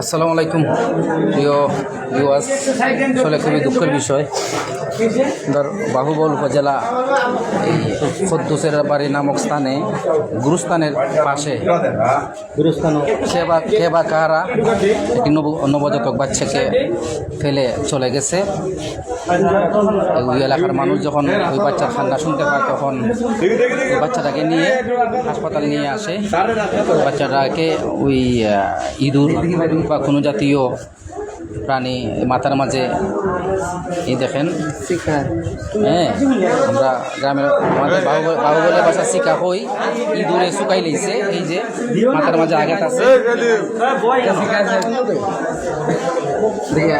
আসসালামু আলাইকুম, প্রিয় ভিউয়ার্স আসলে খুবই দুঃখের বিষয়। ধর বাহুবল উপজেলা এই খদ্দুসের বাড়ি নামক স্থানে, গুরুস্থানের পাশে। খেবা খেবা কাহারা একটি নব- নবজাতক বাচ্চাকে ফেলে চলে গেছে। ওই এলাকার মানুষ যখন ওই বাচ্চার কান্না শুনতে পায়, তখন বাচ্চাটাকে নিয়ে হাসপাতাল নিয়ে আসে। ওই বাচ্চাটাকে ওই ইঁদুর বা কোনো জাতীয় প্রাণী মাথার মাঝে এই দেখেন। হ্যাঁ আমরা গ্রামের আমাদের বাহুবল বাহুবলের বাসা শিকা হই ইঁদুরে শুকাই লইছে এই যে মাথার মাঝে আঘাত আছে।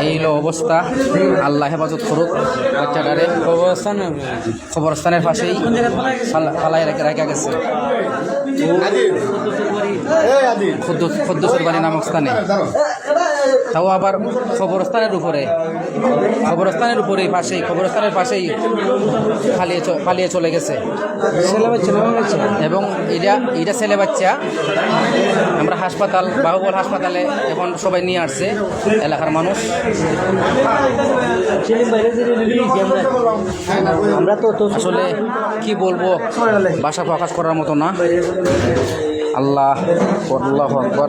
এই হলো অবস্থা। আল্লাহ হেফাজত করুক বাচ্চাটারে। খবরস্থান খবরস্থানের পাশেই ফালা- ফালাই রেখে রাখা গেছে। খদ্দুস খদ্দুসের বাড়ি নামক স্থানে। তাও আবার খবরস্থানের উপরে। খবরস্থানের উপরে পাশেই খবরস্থানের পাশেই পালিয়ে পালিয়ে চলে গেছে। এবং এটা এটা ছেলে বাচ্চা আমরা হাসপাতাল বাহুবল হাসপাতালে এখন সবাই নিয়ে আসছে। এলাকার মানুষ। আমরা তো আসলে কি বলব? ভাষা প্রকাশ করার মতো না। আল্লাহ আল্লাহ আকবর।